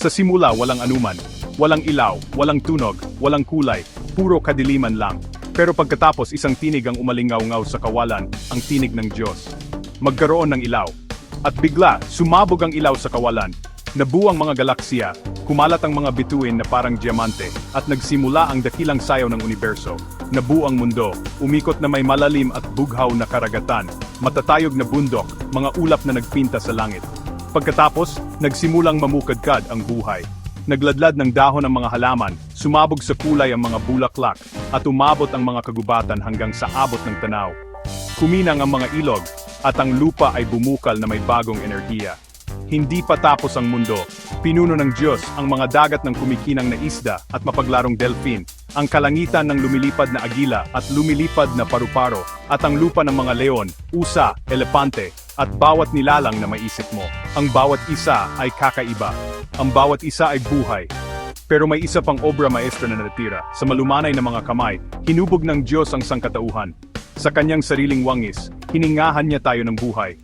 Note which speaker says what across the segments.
Speaker 1: Sa simula walang anuman, walang ilaw, walang tunog, walang kulay, puro kadiliman lang. Pero pagkatapos isang tinig ang umalingaw-ngaw sa kawalan, ang tinig ng Diyos. Magkaroon ng ilaw. At bigla, sumabog ang ilaw sa kawalan. Nabuang mga galaksya, kumalat ang mga bituin na parang diamante, at nagsimula ang dakilang sayaw ng universo. Nabuo ang mundo, umikot na may malalim at bughaw na karagatan, matatayog na bundok, mga ulap na nagpinta sa langit. Pagkatapos, nagsimulang mamukadkad ang buhay. Nagladlad ng dahon ang mga halaman, sumabog sa kulay ang mga bulaklak, at umabot ang mga kagubatan hanggang sa abot ng tanaw. Kuminang ang mga ilog, at ang lupa ay bumukal na may bagong enerhiya. Hindi pa tapos ang mundo. Pinuno ng Diyos ang mga dagat ng kumikinang na isda at mapaglarong delphin, ang kalangitan ng lumilipad na agila at lumilipad na paru-paro, at ang lupa ng mga leon, usa, elepante, at bawat nilalang na maisip mo. Ang bawat isa ay kakaiba. Ang bawat isa ay buhay. Pero may isa pang obra maestra na natira. Sa malumanay na mga kamay, hinubog ng Diyos ang sangkatauhan. Sa kanyang sariling wangis, hiningahan niya tayo ng buhay.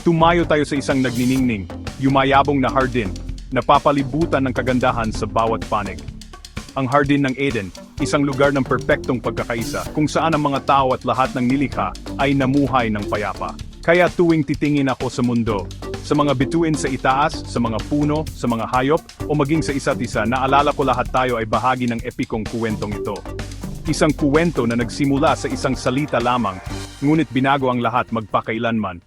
Speaker 1: Tumayo tayo sa isang nagniningning, yumayabong na hardin, napapalibutan ng kagandahan sa bawat panig. Ang Hardin ng Eden, isang lugar ng perpektong pagkakaisa kung saan ang mga tao at lahat ng nilikha ay namuhay ng payapa. Kaya tuwing titingin ako sa mundo, sa mga bituin sa itaas, sa mga puno, sa mga hayop, o maging sa isa't isa, naalala ko lahat tayo ay bahagi ng epikong kuwentong ito. Isang kuwento na nagsimula sa isang salita lamang, ngunit binago ang lahat magpakailanman.